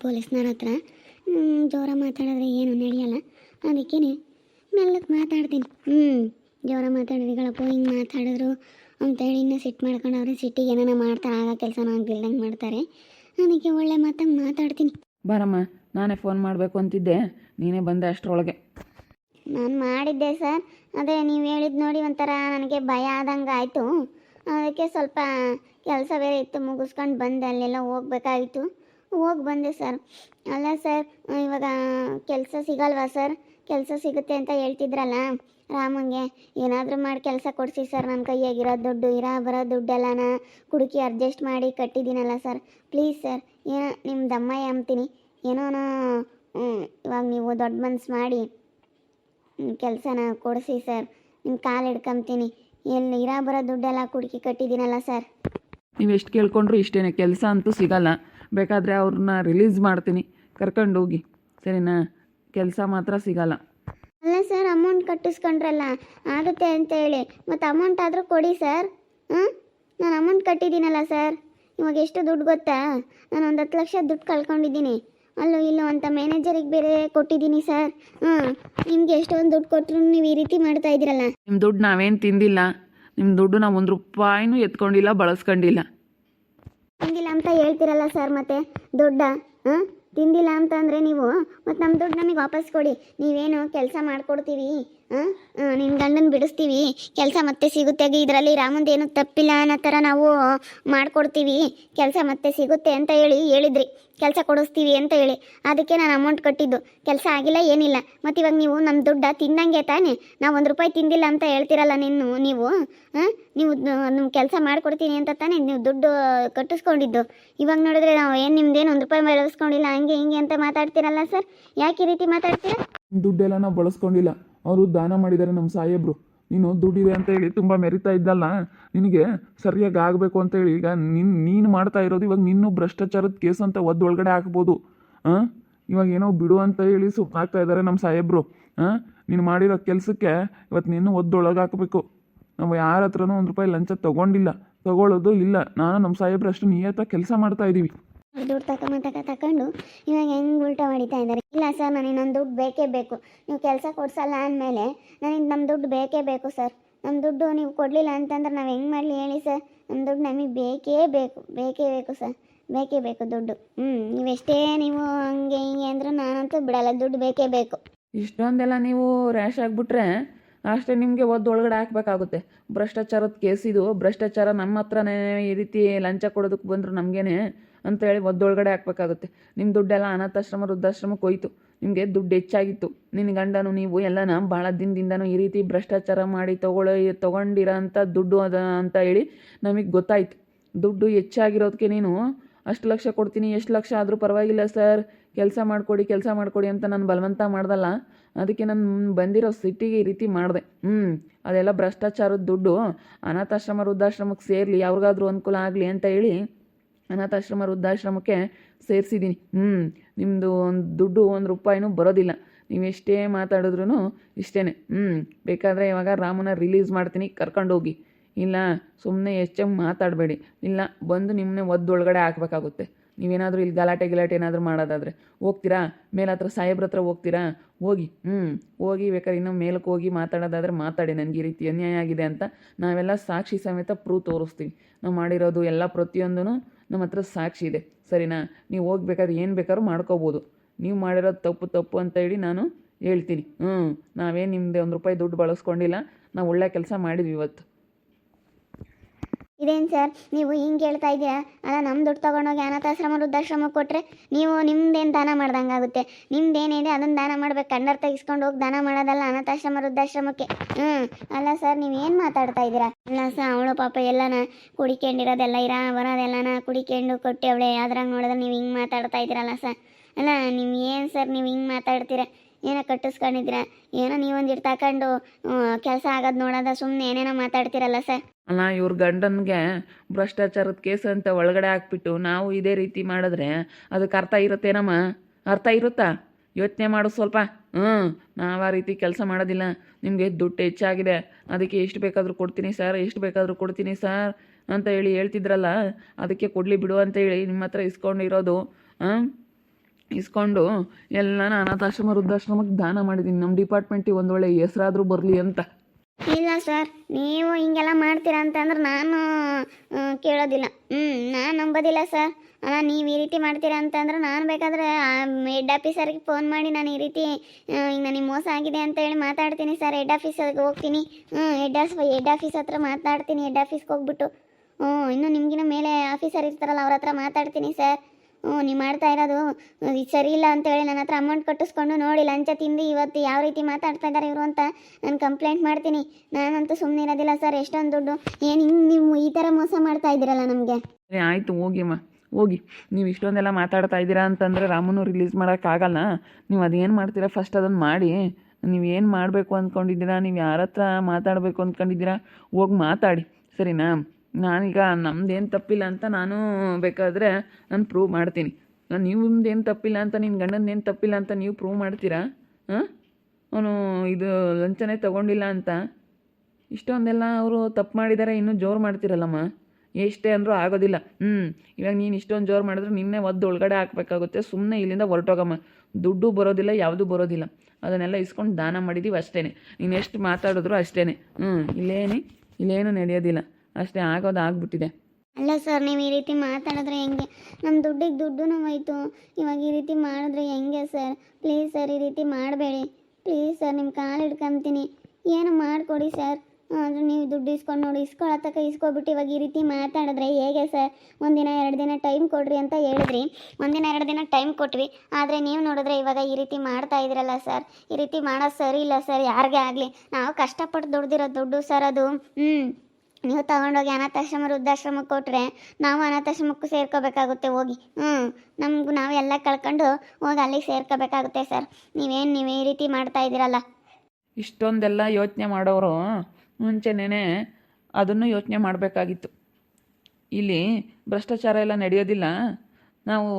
ಪೊಲೀಸ್ನವ್ರ ಹತ್ರ ಜೋರ ಮಾತಾಡಿದ್ರೆ ಏನು ನಡೆಯಲ್ಲ. ಅದಕ್ಕೇ ಮೆಲ್ಲಕ್ಕೆ ಮಾತಾಡ್ತೀನಿ. ಹ್ಞೂ ಜೋರ ಮಾತಾಡಿದ್ಗಳಪ್ಪ ಹಿಂಗೆ ಮಾತಾಡಿದ್ರು ಅಂತೇಳಿ ಇನ್ನೂ ಸಿಟ್ಟು ಮಾಡ್ಕೊಂಡವ್ರೆ ಸಿಟ್ಟಿಗೆ ಏನಾರ ಮಾಡ್ತಾರೆ ಆಗ ಕೆಲಸನ ಬಿಲ್ಡಂಗೆ ಮಾಡ್ತಾರೆ. ಅದಕ್ಕೆ ಒಳ್ಳೆ ಮಾತಂಗೆ ಮಾತಾಡ್ತೀನಿ. ಬರಮ್ಮ ನಾನೇ ಫೋನ್ ಮಾಡಬೇಕು ಅಂತಿದ್ದೆ. ನೀನೇ ಬಂದೆ ಅಷ್ಟರೊಳಗೆ. ನಾನು ಮಾಡಿದ್ದೆ ಸರ್. ಅದೇ ನೀವು ಹೇಳಿದ್ದು ನೋಡಿ ಒಂಥರ ನನಗೆ ಭಯ ಆದಂಗೆ ಆಯಿತು. ಅದಕ್ಕೆ ಸ್ವಲ್ಪ ಕೆಲಸ ಬೇರೆ ಇತ್ತು ಮುಗಿಸ್ಕೊಂಡು ಬಂದೆ ಅಲ್ಲೆಲ್ಲ ಹೋಗ್ಬೇಕಾಗಿತ್ತು. ಹೋಗಿ ಬಂದೆ ಸರ್. ಅಲ್ಲ ಸರ್, ಇವಾಗ ಕೆಲಸ ಸಿಗಲ್ವಾ ಸರ್? ಕೆಲಸ ಸಿಗುತ್ತೆ ಅಂತ ಹೇಳ್ತಿದ್ರಲ್ಲ ರಾಮಂಗೆ. ಏನಾದರೂ ಮಾಡಿ ಕೆಲಸ ಕೊಡಿಸಿ ಸರ್ ನನ್ನ ಕೈಯಾಗಿರೋ ದುಡ್ಡು, ಇರೋ, ಬರೋ ದುಡ್ಡೆಲ್ಲನ ಕುಡುಕಿ ಅಡ್ಜಸ್ಟ್ ಮಾಡಿ ಕಟ್ಟಿದ್ದೀನಲ್ಲ ಸರ್. ಪ್ಲೀಸ್ ಸರ್, ಏನೋ ನಿಮ್ಮ ದಮ್ಮಯ್ಯ ಅಂತೀನಿ. ಏನೋ ಇವಾಗ ನೀವು ದೊಡ್ಡ ಮನ್ಸು ಮಾಡಿ ಕೆಲಸನ ಕೊಡಿಸಿ ಸರ್. ನಿಮ್ಮ ಕಾಲು ಹಿಡ್ಕೊಂತೀನಿ. ಎಲ್ಲಿ ಇರೋ, ಬರೋ ದುಡ್ಡೆಲ್ಲ ಕುಡುಕಿ ಕಟ್ಟಿದ್ದೀನಲ್ಲ ಸರ್. ನೀವು ಎಷ್ಟು ಕೇಳ್ಕೊಂಡ್ರು ಇಷ್ಟೇ ಕೆಲಸ ಅಂತೂ ಸಿಗಲ್ಲ. ಬೇಕಾದರೆ ಅವ್ರನ್ನ ರಿಲೀಸ್ ಮಾಡ್ತೀನಿ. ಕರ್ಕೊಂಡು ಹೋಗಿ ಸರಿನಾ? ಕೆಲಸ ಮಾತ್ರ ಸಿಗಲ್ಲ. ಅಲ್ಲ ಸರ್ ಅಮೌಂಟ್ ಕಟ್ಟಿಸ್ಕೊಂಡ್ರಲ್ಲ? ಆಗುತ್ತೆ ಅಂತ ಹೇಳಿ. ಮತ್ತು ಅಮೌಂಟ್ ಆದರೂ ಕೊಡಿ ಸರ್. ಹಾಂ ನಾನು ಅಮೌಂಟ್ ಕಟ್ಟಿದ್ದೀನಲ್ಲ ಸರ್. ಇವಾಗ ಎಷ್ಟು ದುಡ್ಡು ಗೊತ್ತಾ? ನಾನು ಒಂದು ಹತ್ತು ಲಕ್ಷ ದುಡ್ಡು ಕಳ್ಕೊಂಡಿದ್ದೀನಿ. ಅಲ್ಲೋ ಇಲ್ಲೋ ಅಂತ ಮ್ಯಾನೇಜರಿಗೆ ಬೇರೆ ಕೊಟ್ಟಿದ್ದೀನಿ ಸರ್. ಹಾಂ ನಿಮಗೆ ಎಷ್ಟೊಂದು ದುಡ್ಡು ಕೊಟ್ಟರು ನೀವು ಈ ರೀತಿ ಮಾಡ್ತಾ ಇದ್ದೀರಲ್ಲ? ನಿಮ್ಮ ದುಡ್ಡು ನಾವೇನು ತಿಂದಿಲ್ಲ. ನಿಮ್ಮ ದುಡ್ಡು ನಾವು ಒಂದು ರೂಪಾಯಿನೂ ಎತ್ಕೊಂಡಿಲ್ಲ ಬಳಸ್ಕೊಂಡಿಲ್ಲ. ತಿಂದಿಲ್ಲ ಅಂತ ಹೇಳ್ತಿರಲ್ಲ ಸರ್ ಮತ್ತೆ ದೊಡ್ಡ, ಹಾಂ? ತಿಂದಿಲ್ಲ ಅಂತ ಅಂದರೆ ನೀವು, ಮತ್ತು ನಮ್ಮ ದುಡ್ಡು ನಮಗೆ ವಾಪಸ್ ಕೊಡಿ. ನೀವೇನು ಕೆಲಸ ಮಾಡಿಕೊಡ್ತೀವಿ ನಿನ್ನ ಗಂಡನ ಬಿಡಿಸ್ತೀವಿ. ಕೆಲಸ ಮತ್ತೆ ಸಿಗುತ್ತೆ. ಇದರಲ್ಲಿ ರಾಮಂದೇನು ತಪ್ಪಿಲ್ಲ ಅನ್ನೋ ಥರ ನಾವು ಮಾಡಿಕೊಡ್ತೀವಿ. ಕೆಲಸ ಮತ್ತೆ ಸಿಗುತ್ತೆ ಅಂತ ಹೇಳಿ ಹೇಳಿದ್ರಿ. ಕೆಲಸ ಕೊಡಿಸ್ತೀವಿ ಅಂತ ಹೇಳಿ. ಅದಕ್ಕೆ ನಾನು ಅಮೌಂಟ್ ಕಟ್ಟಿದ್ದು. ಕೆಲಸ ಆಗಿಲ್ಲ, ಏನಿಲ್ಲ. ಮತ್ತು ಇವಾಗ ನೀವು ನಮ್ಮ ದುಡ್ಡ ತಿನ್ನಂಗೆ ತಾನೇ? ನಾವು ಒಂದು ರೂಪಾಯಿ ತಿಂದಿಲ್ಲ ಅಂತ ಹೇಳ್ತಿರಲ್ಲ ನಿನ್ನು, ನೀವು? ನೀವು ನಿಮ್ಮ ಕೆಲಸ ಮಾಡಿಕೊಡ್ತೀನಿ ಅಂತ ತಾನೇ ನೀವು ದುಡ್ಡು ಕಟ್ಟಿಸ್ಕೊಂಡಿದ್ದು. ಇವಾಗ ನೋಡಿದ್ರೆ ನಾವು ಏನು ನಿಮ್ದೇನು ಒಂದು ರೂಪಾಯಿ ಬಳಸ್ಕೊಂಡಿಲ್ಲ, ಹಂಗೆ ಹಿಂಗೆ ಅಂತ ಮಾತಾಡ್ತೀರಲ್ಲ ಸರ್? ಯಾಕೆ ಈ ರೀತಿ ಮಾತಾಡ್ತೀರಾ? ದುಡ್ಡೆಲ್ಲ ನಾವು ಬಳಸ್ಕೊಂಡಿಲ್ಲ. ಅವರು ದಾನ ಮಾಡಿದ್ದಾರೆ ನಮ್ಮ ಸಾಹೇಬರು. ನೀನು ದುಡ್ಡಿದೆ ಅಂತ ಹೇಳಿ ತುಂಬ ಮೆರಿತಾ ಇದ್ದಲ್ಲ, ನಿನಗೆ ಸರಿಯಾಗಿ ಆಗಬೇಕು ಅಂತ ಹೇಳಿ ಈಗ ನಿನ್ನ ನೀನು ಮಾಡ್ತಾ ಇರೋದು ಇವಾಗ ನಿನ್ನೂ ಭ್ರಷ್ಟಾಚಾರದ ಕೇಸ್ ಅಂತ ಒದ್ದೊಳಗಡೆ ಹಾಕ್ಬೋದು. ಹಾಂ ಇವಾಗ ಏನೋ ಬಿಡು ಅಂತ ಹೇಳಿ ಸುಮ್ಮನಾಗ್ತಾ ಇದ್ದಾರೆ ನಮ್ಮ ಸಾಹೇಬರು. ಹಾಂ ನೀನು ಮಾಡಿರೋ ಕೆಲಸಕ್ಕೆ ಇವತ್ತು ನಿನ್ನೂ ಒದ್ದೊಳಗೆ ಹಾಕಬೇಕು. ನಾವು ಯಾರ ಹತ್ರನೂ ಒಂದು ರೂಪಾಯಿ ಲಂಚ ತೊಗೊಂಡಿಲ್ಲ, ತಗೊಳ್ಳೋದು ಇಲ್ಲ. ನಾನು ನಮ್ಮ ಸಾಹೇಬ್ರು ಅಷ್ಟು ನಿಯತ್ತ ಕೆಲಸ ಮಾಡ್ತಾ ಇದ್ದೀವಿ ದುಡ್ಡು ತಕ ತಕ ತಕೊಂಡು ಇವಾಗ ಹೆಂಗೆ ಉಲ್ಟಾ ಹೊಡಿತಾ ಇದ್ದಾರೆ ಇಲ್ಲ ಸರ್, ನನಗೆ ನನ್ನ ದುಡ್ಡು ಬೇಕೇ ಬೇಕು. ನೀವು ಕೆಲಸ ಕೊಡ್ಸಲ್ಲ ಅಂದಮೇಲೆ ನನಗೆ ನಮ್ಮ ದುಡ್ಡು ಬೇಕೇ ಬೇಕು ಸರ್. ನಮ್ಮ ದುಡ್ಡು ನೀವು ಕೊಡಲಿಲ್ಲ ಅಂತಂದ್ರೆ ನಾವು ಹೆಂಗೆ ಮಾಡಲಿ ಹೇಳಿ ಸರ್. ನಮ್ಮ ದುಡ್ಡು ನಮಗೆ ಬೇಕೇ ಬೇಕು ಬೇಕೇ ಬೇಕು ಸರ್. ಬೇಕೇ ಬೇಕು ದುಡ್ಡು. ಹ್ಞೂ ನೀವೆಷ್ಟೇ ನೀವು ಹಂಗೆ ಹಿಂಗೆ ಅಂದ್ರೆ ನಾನಂತೂ ಬಿಡಲ್ಲ. ದುಡ್ಡು ಬೇಕೇ ಬೇಕು. ಇಷ್ಟೊಂದೆಲ್ಲ ನೀವು ರ್ಯಾಶ್ ಆಗಿಬಿಟ್ರೆ ಅಷ್ಟೇ ನಿಮಗೆ ಒದ್ದು ಒಳಗಡೆ ಹಾಕಬೇಕಾಗುತ್ತೆ. ಭ್ರಷ್ಟಾಚಾರದ ಕೇಸ್ ಇದು. ಭ್ರಷ್ಟಾಚಾರ ನಮ್ಮ ಹತ್ರನೇ ಈ ರೀತಿ ಲಂಚ ಕೊಡೋದಕ್ಕೆ ಬಂದರು ನಮಗೇನೆ ಅಂತೇಳಿ ಒದ್ದೊಳಗಡೆ ಹಾಕ್ಬೇಕಾಗುತ್ತೆ. ನಿಮ್ಮ ದುಡ್ಡೆಲ್ಲ ಅನಾಥಾಶ್ರಮ ವೃದ್ಧಾಶ್ರಮಕ್ಕೆ ಹೋಯಿತು. ನಿಮಗೆ ದುಡ್ಡು ಹೆಚ್ಚಾಗಿತ್ತು. ನಿನ್ನ ಗಂಡನು ನೀವು ಎಲ್ಲನ ಭಾಳ ದಿನದಿಂದನೂ ಈ ರೀತಿ ಭ್ರಷ್ಟಾಚಾರ ಮಾಡಿ ತಗೊಳ್ಳೋ ತೊಗೊಂಡಿರೋ ಅಂಥ ದುಡ್ಡು ಅದ ಅಂತ ಹೇಳಿ ನಮಗೆ ಗೊತ್ತಾಯ್ತು. ದುಡ್ಡು ಹೆಚ್ಚಾಗಿರೋದಕ್ಕೆ ನೀನು ಅಷ್ಟು ಲಕ್ಷ ಕೊಡ್ತೀನಿ, ಎಷ್ಟು ಲಕ್ಷ ಆದರೂ ಪರವಾಗಿಲ್ಲ ಸರ್. ಕೆಲಸ ಮಾಡಿಕೊಡಿ ಕೆಲಸ ಮಾಡಿಕೊಡಿ ಅಂತ ನಾನು ಬಲವಂತ ಮಾಡ್ದಲ್ಲ, ಅದಕ್ಕೆ ನಾನು ಬಂದಿರೋ ಸಿಟ್ಟಿಗೆ ಈ ರೀತಿ ಮಾಡಿದೆ. ಹ್ಞೂ ಅದೆಲ್ಲ ಭ್ರಷ್ಟಾಚಾರದ ದುಡ್ಡು. ಅನಾಥಾಶ್ರಮ ವೃದ್ಧಾಶ್ರಮಕ್ಕೆ ಸೇರಲಿ ಯಾರಿಗಾದ್ರೂ ಅನುಕೂಲ ಆಗಲಿ ಅಂತ ಹೇಳಿ ಅನಾಥಾಶ್ರಮ, ವೃದ್ಧಾಶ್ರಮಕ್ಕೆ ಸೇರಿಸಿದ್ದೀನಿ ಹ್ಞೂ ನಿಮ್ಮದು ಒಂದು ದುಡ್ಡು ಒಂದು ರೂಪಾಯಿನೂ ಬರೋದಿಲ್ಲ. ನೀವು ಎಷ್ಟೇ ಮಾತಾಡಿದ್ರೂ ಇಷ್ಟೇ ಹ್ಞೂ ಬೇಕಾದರೆ ಇವಾಗ ರಾಮನ ರಿಲೀಸ್ ಮಾಡ್ತೀನಿ, ಕರ್ಕೊಂಡೋಗಿ. ಇಲ್ಲ ಸುಮ್ಮನೆ ಹೆಚ್ಚಾಗಿ ಮಾತಾಡಬೇಡಿ. ಇಲ್ಲ, ಬಂದು ನಿಮ್ಮನ್ನೇ ಒದ್ದೊಳಗಡೆ ಹಾಕ್ಬೇಕಾಗುತ್ತೆ. ನೀವೇನಾದರೂ ಇಲ್ಲಿ ಗಲಾಟೆ ಗಿಲಾಟೆ ಏನಾದರೂ ಮಾಡೋದಾದರೆ ಹೋಗ್ತೀರಾ? ಮೇಲೆ ಹತ್ರ ಸಾಹೇಬ್ರ ಹತ್ರ ಹೋಗ್ತೀರಾ? ಹೋಗಿ ಹ್ಞೂ ಹೋಗಿ ಬೇಕಾದ್ರೆ ಇನ್ನೂ ಮೇಲಕ್ಕೆ ಹೋಗಿ ಮಾತಾಡೋದಾದರೆ ಮಾತಾಡಿ, ನನಗೆ ಈ ರೀತಿ ಅನ್ಯಾಯ ಆಗಿದೆ ಅಂತ ನಾವೆಲ್ಲ ಸಾಕ್ಷಿ ಸಮೇತ ಪ್ರೂವ್ ತೋರಿಸ್ತೀವಿ. ನಾವು ಮಾಡಿರೋದು ಎಲ್ಲ ಪ್ರತಿಯೊಂದೂ ನಮ್ಮ ಹತ್ರ ಸಾಕ್ಷಿ ಇದೆ. ಸರಿನಾ? ನೀವು ಹೋಗ್ಬೇಕಾದ್ರೆ ಏನು ಬೇಕಾದ್ರೂ ಮಾಡ್ಕೋಬೋದು. ನೀವು ಮಾಡಿರೋದು ತಪ್ಪು ತಪ್ಪು ಅಂತ ಹೇಳಿ ನಾನು ಹೇಳ್ತೀನಿ. ಹ್ಞೂ ನಾವೇನು ನಿಮ್ಮದೇ ಒಂದು ರೂಪಾಯಿ ದುಡ್ಡು ಬಳಸ್ಕೊಂಡಿಲ್ಲ. ನಾವು ಒಳ್ಳೆ ಕೆಲಸ ಮಾಡಿದ್ವಿ ಇವತ್ತು. ಇದೇನು ಸರ್? ನೀವು ಹಿಂಗೆ ಹೇಳ್ತಾ ಇದ್ದೀರಾ? ಅಲ್ಲ ನಮ್ಮ ದುಡ್ಡು ತೊಗೊಂಡೋಗಿ ಅನಾಥಾಶ್ರಮ ವೃದ್ಧಾಶ್ರಮ ಕೊಟ್ಟರೆ ನೀವು ನಿಮ್ದೇನು ದಾನ ಮಾಡ್ದಂಗೆ ಆಗುತ್ತೆ ನಿಮ್ದೇನಿದೆ ಅದನ್ನು ದಾನ ಮಾಡ್ಬೇಕು. ಕಣ್ಣರ್ ತೆಗಿಸ್ಕೊಂಡು ಹೋಗಿ ದಾನ ಮಾಡೋದಲ್ಲ ಅನಾಥಾಶ್ರಮ, ವೃದ್ಧಾಶ್ರಮಕ್ಕೆ. ಹ್ಞೂ ಅಲ್ಲ ಸರ್ ನೀವು ಏನು ಮಾತಾಡ್ತಾ ಇದ್ದೀರಾ? ಅಲ್ಲ ಸರ್, ಅವಳು ಪಾಪ ಎಲ್ಲನ ಕುಡಿಕೊಂಡಿರೋದೆಲ್ಲ ಇರ ಬರೋದೆಲ್ಲನ ಕುಡಿಕೊಂಡು ಕೊಟ್ಟು ಅವಳೆ. ಯಾವ್ದ್ರಾಗ ನೋಡಿದ್ರೆ ನೀವು ಹಿಂಗೆ ಮಾತಾಡ್ತಾ ಇದ್ದೀರಲ್ಲ ಸರ್. ಅಲ್ಲ, ನೀವು ಏನು ಸರ್, ನೀವು ಹಿಂಗೆ ಮಾತಾಡ್ತೀರ? ಏನೋ ಕಟ್ಟಿಸ್ಕೊಂಡಿದ್ರ? ಏನೋ ನೀವೊಂದಿಟ್ಟು ತಕೊಂಡು ಕೆಲಸ ಆಗೋದು ನೋಡದ ಸುಮ್ಮನೆ ಏನೇನೋ ಮಾತಾಡ್ತೀರಲ್ಲ ಸರ್. ಅಲ್ಲ ಇವ್ರ ಗಂಡನಿಗೆ ಭ್ರಷ್ಟಾಚಾರದ ಕೇಸ್ ಅಂತ ಒಳಗಡೆ ಹಾಕ್ಬಿಟ್ಟು ನಾವು ಇದೇ ರೀತಿ ಮಾಡಿದ್ರೆ ಅದಕ್ಕೆ ಅರ್ಥ ಇರುತ್ತೇನಮ್ಮ ಅರ್ಥ ಇರುತ್ತಾ? ಯೋಚನೆ ಮಾಡು ಸ್ವಲ್ಪ. ಹ್ಞೂ ನಾವು ಆ ರೀತಿ ಕೆಲಸ ಮಾಡೋದಿಲ್ಲ. ನಿಮಗೆ ದುಡ್ಡು ಹೆಚ್ಚಾಗಿದೆ. ಅದಕ್ಕೆ ಎಷ್ಟು ಬೇಕಾದರೂ ಕೊಡ್ತೀನಿ ಸರ್, ಎಷ್ಟು ಬೇಕಾದರೂ ಕೊಡ್ತೀನಿ ಸರ್ ಅಂತ ಹೇಳಿ ಹೇಳ್ತಿದ್ರಲ್ಲ, ಅದಕ್ಕೆ ಕೊಡಲಿ ಬಿಡು ಅಂತ ಹೇಳಿ ನಿಮ್ಮ ಹತ್ರ ಇಸ್ಕೊಂಡಿರೋದು. ಹಾಂ ಇಸ್ಕೊಂಡು ಎಲ್ಲನ ಅನಾಥಾಶ್ರಮ, ವೃದ್ಧಾಶ್ರಮಕ್ಕೆ ದಾನ ಮಾಡಿದ್ದೀನಿ ನಮ್ಮ ಡಿಪಾರ್ಟ್ಮೆಂಟಿಗೆ ಒಂದು ಒಳ್ಳೆ ಹೆಸರಾದರೂ ಬರಲಿ ಅಂತ. ಇಲ್ಲ ಸರ್, ನೀವು ಹಿಂಗೆಲ್ಲ ಮಾಡ್ತೀರಾ ಅಂತಂದ್ರೆ ನಾನು ಕೇಳೋದಿಲ್ಲ. ಹ್ಞೂ ನಾನು ನಂಬೋದಿಲ್ಲ ಸರ್. ಅಲ್ಲ, ನೀವು ಈ ರೀತಿ ಮಾಡ್ತೀರಾ ಅಂತಂದ್ರೆ ನಾನು ಬೇಕಾದರೆ ಹೆಡ್ ಆಫೀಸರ್ಗೆ ಫೋನ್ ಮಾಡಿ ನಾನು ಈ ರೀತಿ ಈಗ ನನಗೆ ಮೋಸ ಆಗಿದೆ ಅಂತ ಹೇಳಿ ಮಾತಾಡ್ತೀನಿ ಸರ್. ಹೆಡ್ ಆಫೀಸರ್ಗೆ ಹೋಗ್ತೀನಿ. ಹ್ಞೂ ಹೆಡ್ ಆಫ್ ಹೆಡ್ ಆಫೀಸ್ ಹತ್ರ ಮಾತಾಡ್ತೀನಿ. ಹೆಡ್ ಆಫೀಸ್ಗೆ ಹೋಗ್ಬಿಟ್ಟು ಹ್ಞೂ ಇನ್ನೂ ನಿಮಗಿನ ಮೇಲೆ ಆಫೀಸರ್ ಇರ್ತಾರಲ್ಲ, ಅವ್ರ ಹತ್ರ ಮಾತಾಡ್ತೀನಿ ಸರ್. ಹ್ಞೂ, ನೀವು ಮಾಡ್ತಾ ಇರೋದು. ಇದು ಸರಿ ಇಲ್ಲ ಅಂತೇಳಿ ನನ್ನ ಹತ್ರ ಅಮೌಂಟ್ ಕಟ್ಟಿಸ್ಕೊಂಡು ನೋಡಿ, ಲಂಚ ತಿಂದು ಇವತ್ತು ಯಾವ ರೀತಿ ಮಾತಾಡ್ತಾ ಇದ್ದಾರೆ ಇವರು ಅಂತ ನಾನು ಕಂಪ್ಲೇಂಟ್ ಮಾಡ್ತೀನಿ. ನಾನಂತೂ ಸುಮ್ಮನೆ ಇರೋದಿಲ್ಲ ಸರ್ ಎಷ್ಟೊಂದು ದುಡ್ಡು. ಏನು ಹಿಂಗೆ ನೀವು ಈ ಥರ ಮೋಸ ಮಾಡ್ತಾ ಇದ್ದೀರಲ್ಲ ನಮಗೆ? ಸರಿ ಆಯಿತು ಹೋಗಿಮ್ಮ ಹೋಗಿ. ನೀವು ಇಷ್ಟೊಂದೆಲ್ಲ ಮಾತಾಡ್ತಾ ಇದ್ದೀರಾ ಅಂತಂದರೆ ರಾಮನು ರಿಲೀಸ್ ಮಾಡೋಕ್ಕಾಗಲ್ಲ. ನೀವು ಅದೇನು ಮಾಡ್ತೀರಾ? ಫಸ್ಟ್ ಅದನ್ನು ಮಾಡಿ. ನೀವು ಏನು ಮಾಡಬೇಕು ಅಂದ್ಕೊಂಡಿದ್ದೀರಾ ನೀವು ಯಾರ ಹತ್ರ ಮಾತಾಡಬೇಕು ಅಂದ್ಕೊಂಡಿದ್ದೀರಾ ಹೋಗಿ ಮಾತಾಡಿ. ಸರಿನಾ? ನಾನೀಗ ನಮ್ದೇನು ತಪ್ಪಿಲ್ಲ ಅಂತ ನಾನು ಬೇಕಾದರೆ ನಾನು ಪ್ರೂವ್ ಮಾಡ್ತೀನಿ. ನಾನು ನಿಮ್ದೇನು ತಪ್ಪಿಲ್ಲ ಅಂತ ನಿನ್ನ ಗಂಡನೇನು ತಪ್ಪಿಲ್ಲ ಅಂತ ನೀವು ಪ್ರೂವ್ ಮಾಡ್ತೀರಾ? ಹಾಂ? ಅವನು ಇದು ಲಂಚನೇ ತಗೊಂಡಿಲ್ಲ ಅಂತ. ಇಷ್ಟೊಂದೆಲ್ಲ ಅವರು ತಪ್ಪು ಮಾಡಿದ್ದಾರೆ ಇನ್ನೂ ಜೋರು ಮಾಡ್ತಿರಲ್ಲಮ್ಮ? ಎಷ್ಟೇ ಅಂದರೂ ಆಗೋದಿಲ್ಲ. ಹ್ಞೂ ಇವಾಗ ನೀನು ಇಷ್ಟೊಂದು ಜೋರು ಮಾಡಿದ್ರೆ ನಿನ್ನೆ ಒದ್ದು ಒಳಗಡೆ ಹಾಕ್ಬೇಕಾಗುತ್ತೆ. ಸುಮ್ಮನೆ ಇಲ್ಲಿಂದ ಹೊರಟೋಗಮ್ಮ. ದುಡ್ಡು ಬರೋದಿಲ್ಲ, ಯಾವುದೂ ಬರೋದಿಲ್ಲ. ಅದನ್ನೆಲ್ಲ ಇಸ್ಕೊಂಡು ದಾನ ಮಾಡಿದ್ದೀವಿ ಅಷ್ಟೇ ನೀನು ಎಷ್ಟು ಮಾತಾಡಿದ್ರು ಅಷ್ಟೇ ಹ್ಞೂ ಇಲ್ಲೇನಿ, ಇಲ್ಲೇನು ನಡೆಯೋದಿಲ್ಲ. ಅಷ್ಟೇ ಆಗೋದು ಆಗ್ಬಿಟ್ಟಿದೆ. ಅಲ್ಲ ಸರ್, ನೀವು ಈ ರೀತಿ ಮಾತಾಡಿದ್ರೆ ಹೆಂಗೆ? ನಮ್ಮ ದುಡ್ಡಿಗೆ ದುಡ್ಡು ಹೋಯ್ತು ಇವಾಗ ಈ ರೀತಿ ಮಾಡಿದ್ರೆ ಹೆಂಗೆ ಸರ್? ಪ್ಲೀಸ್ ಸರ್, ಈ ರೀತಿ ಮಾಡಬೇಡಿ. ಪ್ಲೀಸ್ ಸರ್, ನಿಮ್ಮ ಕಾಲು ಹಿಡ್ಕೊಂತೀನಿ. ಏನು ಮಾಡಿಕೊಡಿ ಸರ್? ಆದರೆ ನೀವು ದುಡ್ಡು ಇಸ್ಕೊಂಡು ನೋಡಿ, ಇಸ್ಕೊಳ್ಳೋ ತನಕ ಇಸ್ಕೊಬಿಟ್ಟು ಇವಾಗ ಈ ರೀತಿ ಮಾತಾಡಿದ್ರೆ ಹೇಗೆ ಸರ್? ಒಂದಿನ, ಎರಡು ದಿನ ಟೈಮ್ ಕೊಡ್ರಿ ಅಂತ ಹೇಳಿದ್ರಿ. ಒಂದಿನ, ಎರಡು ದಿನ ಟೈಮ್ ಕೊಟ್ವಿ. ಆದರೆ ನೀವು ನೋಡಿದ್ರೆ ಇವಾಗ ಈ ರೀತಿ ಮಾಡ್ತಾ ಇದ್ದೀರಲ್ಲ ಸರ್? ಈ ರೀತಿ ಮಾಡೋದು ಸರಿ ಇಲ್ಲ ಸರ್, ಯಾರಿಗೇ ಆಗಲಿ? ನಾವು ಕಷ್ಟಪಟ್ಟು ದುಡ್ದಿರೋ ದುಡ್ಡು ಸರ್ ಅದು. ಹ್ಞೂ ನೀವು ತಗೊಂಡೋಗಿ ಅನಾಥಾಶ್ರಮ, ವೃದ್ಧಾಶ್ರಮಕ್ಕೆ ಕೊಟ್ಟರೆ ನಾವು ಅನಾಥಾಶ್ರಮಕ್ಕೂ ಸೇರ್ಕೋಬೇಕಾಗುತ್ತೆ, ಹೋಗಿ. ಹ್ಞೂ ನಮಗೂ ನಾವೆಲ್ಲ ಕಳ್ಕೊಂಡು ಹೋಗಿ ಅಲ್ಲಿಗೆ ಸೇರ್ಕೋಬೇಕಾಗುತ್ತೆ ಸರ್. ನೀವೇನು ನೀವು ಈ ರೀತಿ ಮಾಡ್ತಾ ಇದ್ದೀರಲ್ಲ? ಇಷ್ಟೊಂದೆಲ್ಲ ಯೋಚನೆ ಮಾಡೋರು ಮುಂಚೆನೇ ಅದನ್ನು ಯೋಚನೆ ಮಾಡಬೇಕಾಗಿತ್ತು. ಇಲ್ಲಿ ಭ್ರಷ್ಟಾಚಾರ ಎಲ್ಲ ನಡೆಯೋದಿಲ್ಲ. ನಾವು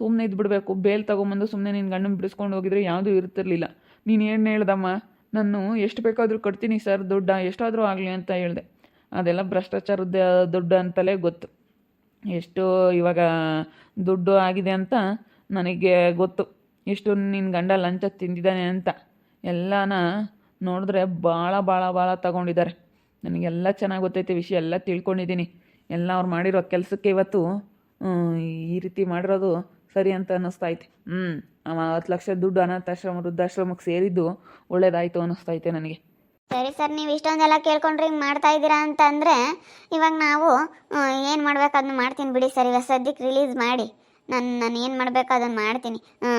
ಸುಮ್ಮನೆ ಇದ್ಬಿಡ್ಬೇಕು. ಬೇಲ್ ತೊಗೊಂಬಂದು ಸುಮ್ಮನೆ ನಿನ್ನ ಗಂಡನ ಬಿಡಿಸ್ಕೊಂಡು ಹೋಗಿದ್ರೆ ಯಾವುದೂ ಇರ್ತಿರ್ಲಿಲ್ಲ. ನೀನು ಏನು ಹೇಳ್ದಮ್ಮ? ನಾನು ಎಷ್ಟು ಬೇಕಾದರೂ ಕಟ್ತೀನಿ ಸರ್, ದುಡ್ಡ. ಎಷ್ಟಾದರೂ ಆಗಲಿ ಅಂತ ಹೇಳಿದೆ. ಅದೆಲ್ಲ ಭ್ರಷ್ಟಾಚಾರದ ದುಡ್ಡು ಅಂತಲೇ ಗೊತ್ತು. ಎಷ್ಟು ಇವಾಗ ದುಡ್ಡು ಆಗಿದೆ ಅಂತ ನನಗೆ ಗೊತ್ತು. ಎಷ್ಟು ನಿನ್ನ ಗಂಡ ಲಂಚ ತಿಂದಿದ್ದಾನೆ ಅಂತ ಎಲ್ಲನ ನೋಡಿದ್ರೆ ಭಾಳ ಭಾಳ ಭಾಳ ತಗೊಂಡಿದ್ದಾರೆ. ನನಗೆಲ್ಲ ಚೆನ್ನಾಗಿ ಗೊತ್ತೈತೆ ವಿಷಯ, ಎಲ್ಲ ತಿಳ್ಕೊಂಡಿದ್ದೀನಿ. ಎಲ್ಲ ಅವ್ರು ಮಾಡಿರೋ ಕೆಲಸಕ್ಕೆ ಇವತ್ತು ಈ ರೀತಿ ಮಾಡಿರೋದು ಸರಿ ಅಂತ ಅನ್ನಿಸ್ತೈತೆ ಹ್ಞೂ ಅವ ಹತ್ತು ಲಕ್ಷ ದುಡ್ಡು ಅನಾಥಾಶ್ರಮ, ವೃದ್ಧಾಶ್ರಮಕ್ಕೆ ಸೇರಿದ್ದು ಒಳ್ಳೇದಾಯಿತು ಅನ್ನಿಸ್ತೈತೆ ನನಗೆ. ಸರಿ ಸರ್, ನೀವು ಇಷ್ಟೊಂದೆಲ್ಲ ಕೇಳ್ಕೊಂಡ್ರೆ ಹಿಂಗೆ ಮಾಡ್ತಾ ಇದ್ದೀರಾ ಅಂತಂದರೆ ಇವಾಗ ನಾವು ಏನು ಮಾಡ್ಬೇಕು ಅದನ್ನ ಮಾಡ್ತೀನಿ ಬಿಡಿ ಸರ್. ಇವಾಗ ಸದ್ಯಕ್ಕೆ ರಿಲೀಸ್ ಮಾಡಿ. ನಾನು ನಾನು ಏನು ಮಾಡಬೇಕು ಅದನ್ನು ಮಾಡ್ತೀನಿ. ಹ್ಞೂ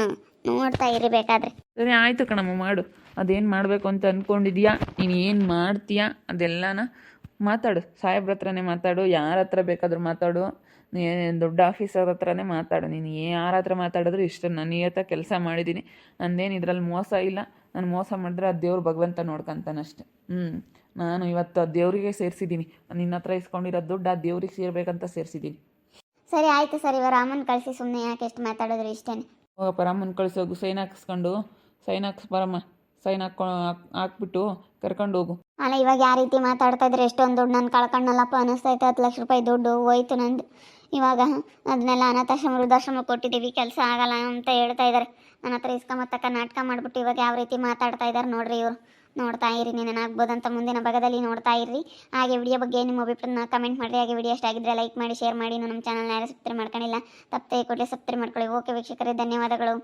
ನೋಡ್ತಾ ಇರಿ ಬೇಕಾದ್ರೆ. ಸರಿ, ಆಯಿತು ಕಣಮ್ಮ, ಮಾಡು. ಅದೇನು ಮಾಡಬೇಕು ಅಂತ ಅಂದ್ಕೊಂಡಿದ್ಯಾ ನೀನು ಏನು ಮಾಡ್ತೀಯಾ? ಅದೆಲ್ಲನ ಮಾತಾಡು. ಸಾಹೇಬ್ರ ಹತ್ರನೇ ಮಾತಾಡು. ಯಾರ ಹತ್ರ ಬೇಕಾದರೂ ಮಾತಾಡು. ದೊಡ್ಡ ಆಫೀಸರ್ ಹತ್ರನೇ ಮಾತಾಡು. ನೀನು ಯಾರ ಹತ್ರ ಮಾತಾಡಿದ್ರು ಇಷ್ಟು ನಾನು ನಿಯತ ಕೆಲಸ ಮಾಡಿದ್ದೀನಿ ನಂದೇನು ಇದರಲ್ಲಿ ಮೋಸ ಇಲ್ಲ. ನಾನು ಮೋಸ ಮಾಡಿದ್ರೆ ಆ ದೇವ್ರು ಭಗವಂತ ನೋಡ್ಕೊಂತಾನಷ್ಟೆ ಹ್ಞೂ ನಾನು ಇವತ್ತು ಆ ದೇವರಿಗೆ ಸೇರಿಸಿದ್ದೀನಿ. ನಿನ್ನ ಹತ್ರ ಇಸ್ಕೊಂಡಿರೋ ದುಡ್ಡು ಆ ದೇವ್ರಿಗೆ ಸೇರ್ಬೇಕಂತ ಸೇರಿಸಿದ್ದೀನಿ. ಸರಿ ಆಯಿತು ಸರ್ ಇವಾಗ ರಾಮನ್ ಕಳಿಸಿ ಸುಮ್ಮನೆ ಯಾಕೆ ಎಷ್ಟು ಮಾತಾಡಿದ್ರು ಇಷ್ಟೇ ಹೋಗಪ್ಪ ರಾಮನ್ ಕಳಿಸೋಗು ಸೈನ್ ಹಾಕಿಸ್ಕೊಂಡು ಸೈನ್ ಹಾಕ್ಸ್ ಬರಮ್ಮ. ಸೈನ್ ಹಾಕ್- ಹಾಕ್ಬಿಟ್ಟು ಕರ್ಕೊಂಡು ಹೋಗು. ಅಲ್ಲ ಇವಾಗ ಯಾವ ರೀತಿ ಮಾತಾಡ್ತಾ ಇದ್ರೆ? ಎಷ್ಟೊಂದು ದುಡ್ಡು ನಾನು ಕಳ್ಕೊಂಡಲ್ಲಪ್ಪ. ಅನ್ನಿಸ್ತೈತೆ ಹತ್ತು ಲಕ್ಷ ರೂಪಾಯಿ ದುಡ್ಡು ಹೋಯ್ತು ನಂದು. ಇವಾಗ ಅದನ್ನೆಲ್ಲ ಅನಾಥಾಶ್ರಮ ವೃದ್ಧಾಶ್ರಮ ಕೊಟ್ಟಿದ್ದೀವಿ, ಕೆಲಸ ಆಗಲ್ಲ ಅಂತ ಹೇಳ್ತಾ ಇದ್ದಾರೆ ನನ್ನ ಹತ್ರ ಇಸ್ಕೊಂಬತ್ತಕ್ಕ ನಾಟಕ ಮಾಡಿಬಿಟ್ಟು ಇವಾಗ ಯಾವ ರೀತಿ ಮಾತಾಡ್ತಾ ಇದ್ದಾರೆ ನೋಡ್ರಿ ಇವರು. ನೋಡ್ತಾ ಇರಿ ನೆನಾಗ್ಬೋದಂತ ಮುಂದಿನ ಭಾಗದಲ್ಲಿ ನೋಡ್ತಾ ಇರ್ರಿ. ಹಾಗೆ ವಿಡಿಯೋ ಬಗ್ಗೆ ನಿಮ್ಮ ಅಭಿಪ್ರಾಯನ ಕಮೆಂಟ್ ಮಾಡಿರಿ. ಹಾಗೆ ವಿಡಿಯೋ ಇಷ್ಟ ಆಗಿದ್ರೆ ಲೈಕ್ ಮಾಡಿ ಶೇರ್ ಮಾಡಿ. ನಮ್ಮ ಚಾನಲ್ನ ಯಾರು ಸಬ್ಸ್ಕ್ರೈಬ್ ಮಾಡ್ಕೊಂಡಿಲ್ಲ ತಪ್ಪೇ ಕೊಟ್ಟರೆ ಸಬ್ಸ್ಕ್ರೈಬ್ ಮಾಡ್ಕೊಳ್ಳಿ. ಓಕೆ ವೀಕ್ಷಕರೇ, ಧನ್ಯವಾದಗಳು.